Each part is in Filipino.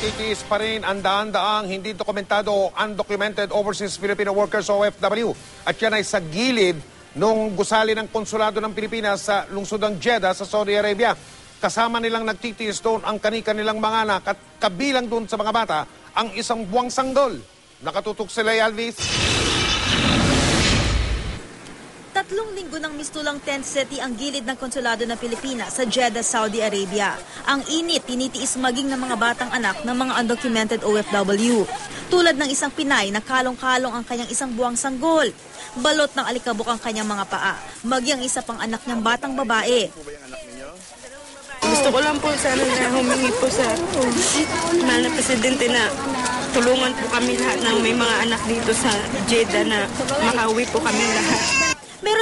nagtitiis pa rin ang daan-daang hindi dokumentado o undocumented overseas Filipino workers o OFW. At yan ay sa gilid nung gusali ng konsulado ng Pilipinas sa lungsod ng Jeddah sa Saudi Arabia. Kasama nilang nagtitiis doon ang kanika nilang mga anak at kabilang doon sa mga bata ang isang buwang sanggol. Nakatutok sila, Alvis. Tatlong linggo ng mistulang tent city ang gilid ng konsulado ng Pilipinas sa Jeddah, Saudi Arabia. Ang init tinitiis maging ng mga batang anak ng mga undocumented OFW. Tulad ng isang Pinay na kalong-kalong ang kanyang isang buwang sanggol. Balot ng alikabok ang kanyang mga paa. Magyang isa pang anak niyang batang babae. Gusto ko lang po sana na humingi po sa mahal na presidente na tulungan po kami lahat ng may mga anak dito sa Jeddah na makauwi po kami lahat.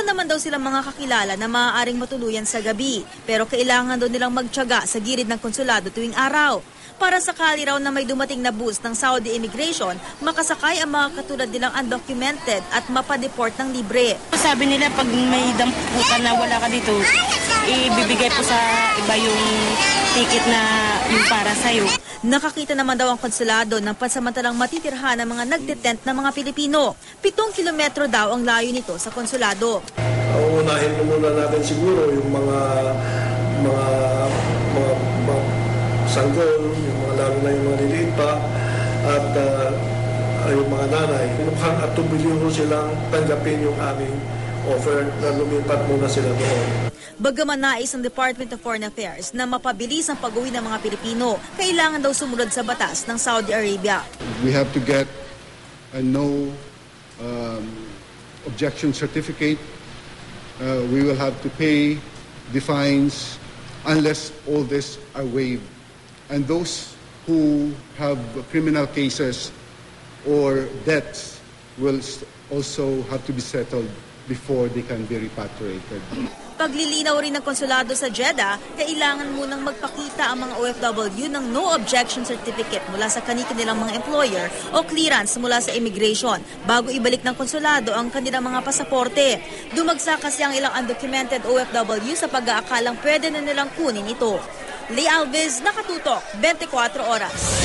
Naman daw silang mga kakilala na maaaring matuluyan sa gabi, pero kailangan daw nilang magtyaga sa gilid ng konsulado tuwing araw. Para sakali raw na may dumating na boost ng Saudi immigration, makasakay ang mga katulad nilang undocumented at mapadeport ng libre. Sabi nila pag may damputan na wala ka dito, ibibigay po sa iba yung ticket na yung para sa'yo. Nakakita naman daw ang konsulado ng pansamantalang matitirhan ng mga nagdetent na mga Pilipino. Pitong kilometro daw ang layo nito sa konsulado. Uunahin mo muna natin siguro yung mga mga mga, mga sanggol, yung mga lalo na yung mga liliit pa at ah, yung mga nanay. Mukhang at tubiliw silang tanggapin yung aming offer na lumipat muna sila doon. Bagaman nais ng Department of Foreign Affairs na mapabilis ang pag-uwi ng mga Pilipino, kailangan daw sumunod sa batas ng Saudi Arabia. we have to get a no um, objection certificate. Uh, we will have to pay the fines unless all this are waived. And those who have criminal cases or debts will also have to be settled before they can be repatriated. Paglilinaw rin ng konsulado sa Jeddah, kailangan munang magpakita ang mga OFW ng no objection certificate mula sa kanika nilang mga employer o clearance mula sa immigration bago ibalik ng konsulado ang kanilang mga pasaporte. Dumagsa kasi ang ilang undocumented OFW sa pag-aakalang pwede na nilang kunin ito. Lee Alves, Nakatutok, 24 Oras.